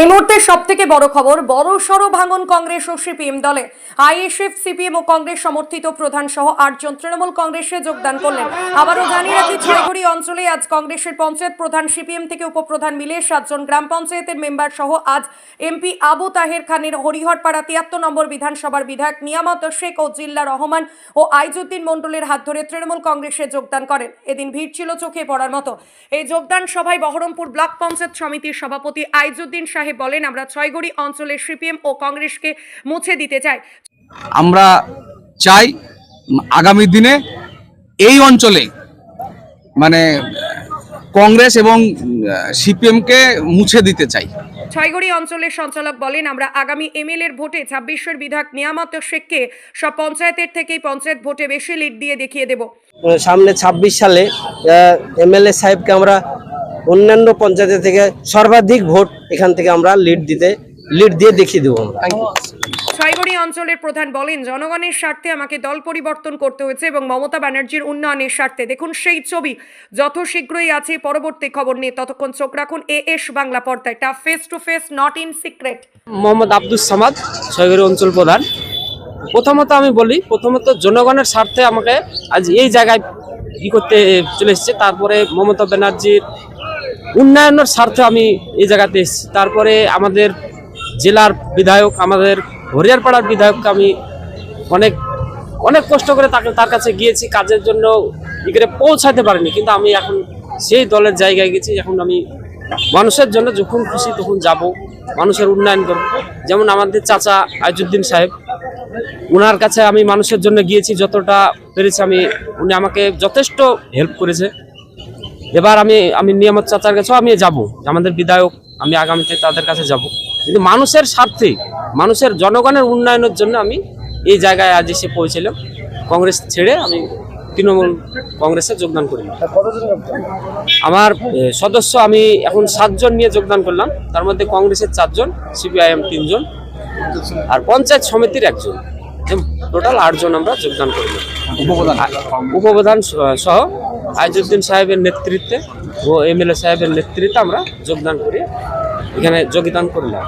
এই মুহূর্তে সব থেকে বড় খবর, বড় সড় ভাঙন কংগ্রেস ও সিপিএম দলে। আইএসএফ, সিপিএম ও কংগ্রেস সমর্থিত প্রধান সহ আটজন তৃণমূল কংগ্রেসে যোগদান করলেন। আবারও জানিয়ে রাখি ছয়গুড়ি অঞ্চলে আজ কংগ্রেসের পঞ্চায়েত প্রধান, সিপিএম থেকে উপপ্রধান মিলে সাতজন গ্রাম পঞ্চায়েতের মেম্বার সহ আজ এমপি আবু তাহের খানের হরিহরপাড়া তিয়াত্তর নম্বর বিধানসভার বিধায়ক নিয়ামত শেখ ও জিল্লা রহমান ও আইজুদ্দিন মণ্ডলের হাত ধরে তৃণমূল কংগ্রেসে যোগদান করেন। এদিন ভিড় ছিল চোখে পড়ার মতো। এই যোগদান সভায় বহরমপুর ব্লক পঞ্চায়েত সমিতির সভাপতি আইজুদ্দিন সাহেব বলেন আমরা ছয়গড়ি অঞ্চলের সিপিএম ও কংগ্রেসকে মুছে দিতে চাই। আমরা চাই আগামী দিনে এই অঞ্চলে মানে কংগ্রেস এবং সিপিএমকে মুছে দিতে চাই। ছয়গড়ি অঞ্চলের সঞ্চালক বলেন আমরা আগামী এমএল এর ভোটে ছাব্বিশের বিধায়ক নিয়ামত শেখকে সব পঞ্চায়েতের থেকেই পঞ্চায়েত ভোটে বেশি লিড দিয়ে দেখিয়ে দেব। সামনে ২৬ সালে এমএলএ সাহেবকে আমরা অন্যান্য পঞ্চায়েত থেকে সর্বাধিক ভোট এখান থেকে আমরা লিড দিতে লিড দিয়ে দেখিয়ে দেবো আমরা। ছয়গড়ি অঞ্চলের প্রধান বলেন জনগণের স্বার্থে আমাকে দল পরিবর্তন করতে হয়েছে এবং মমতা ব্যানার্জির উন্নয়নের স্বার্থে। দেখুন সেই ছবি যত শীঘ্রই আছে পরবর্তী খবর নিয়ে। ততক্ষণ চোখ রাখুন এ এস বাংলা পর্দায়। টা face to face not in secret Mohammad Abdul Samad Chhaygari অঞ্চল প্রধান। প্রথমত আমি বলি প্রথমত জনগণের স্বার্থে আমাকে আজ এই জায়গায় ই করতে চলে এসেছে। তারপরে মমতা ব্যানার্জির উন্নয়নের স্বার্থে আমি এই জায়গাতে এসেছি। তারপরে আমাদের জেলার বিধায়ক, আমাদের হরিয়ারপাড়ার বিধায়ককে আমি অনেক অনেক কষ্ট করে তাকে, তার কাছে গিয়েছি, কাজের জন্য করে পৌঁছাতে পারিনি। কিন্তু আমি এখন সেই দলের জায়গায় গেছি, এখন আমি মানুষের জন্য যখন খুশি তখন যাব, মানুষের উন্নয়ন করব। যেমন আমাদের চাচা আইজুদ্দিন সাহেব ওনার কাছে আমি মানুষের জন্য গিয়েছি, যতটা পেরেছি আমি, উনি আমাকে যথেষ্ট হেল্প করেছে। এবার আমি আমি নিয়ামত চাচার কাছেও আমি যাব আমাদের বিধায়ক আমি আগামীতে তাদের কাছে যাব। কিন্তু মানুষের স্বার্থে মানুষের জনগণের উন্নয়নের জন্য আমি এই জায়গায় আজ এসে পৌঁছলাম। কংগ্রেস ছেড়ে আমি তৃণমূল কংগ্রেসে যোগদান করিলাম আমার সদস্য আমি এখন সাতজন নিয়ে যোগদান করলাম। তার মধ্যে কংগ্রেসের চারজন সিপিআইএম তিনজন আর পঞ্চায়েত সমিতির একজন। টোটাল আটজন আমরা যোগদান করলাম। উপপ্রধান। সহ আইজুদ্দিন সাহেবের নেতৃত্বে ও এমএলএ সাহেবের নেতৃত্বে আমরা যোগদান করি। এখানে যোগদান করলাম।